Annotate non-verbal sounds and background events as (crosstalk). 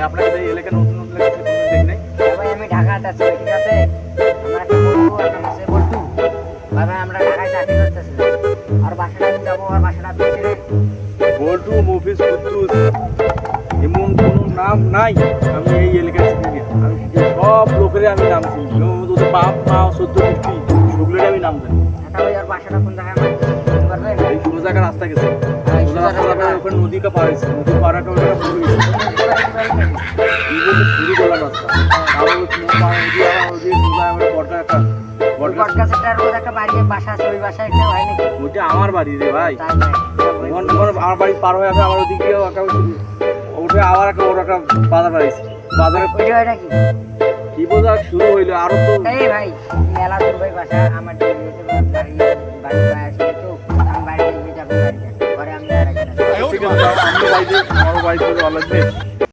ভাই আপনাকে এই এলাকা নতুন নতুন এলাকা কোনো দেখ নাই? ভাই আমি ঢাকাতে আছি ঠিক আছে? আমার একটা বন্ধু আর নাম আছে ভাই ভাই আমরা ঢাকায় চাকরি করতেছি আর বাসাটা আমি যাব আর বাসাটা আপনি চেনেন বল্টু মফিজ কুদ্দুস এমন কোনো নাম নাই। আমি এই এলাকায় চিনি আমি সব লোকেরই আমি নাম চিনি। ওদের বাপ মা সদ্য গোষ্ঠী সেগুলোর আমি নাম জানি। ভাই আর বাসাটা কোন জায়গায় পারবেন এই সোজা রাস্তা গেছে। ওখানে নদী কা নদী একটা (laughs) শুরু করলাম তারপর আমার একটা বটগাছের রোজ একটা বাড়ি বাসা আছে ওই বাসায় একটা হয় নাকি ওইটা আমার বাড়ি রে ভাই। যখন আমার বাড়ি পার হয়ে যাবে আমার ওদিকে একটা ওটা আবার একটা বড় একটা বাজার বাড়িছে বাজারে ওইটা হয় নাকি কি বোঝা শুরু হইল। আরও তো এই ভাই মেলা দূর ভাই বাসা আমার বাড়ি বাড়ি বাড়ি আসলে তো আমি বাড়ি যাব বাড়ি পরে আমি আর আছে আমি বাড়িতে আমার বাড়ি করে ভালো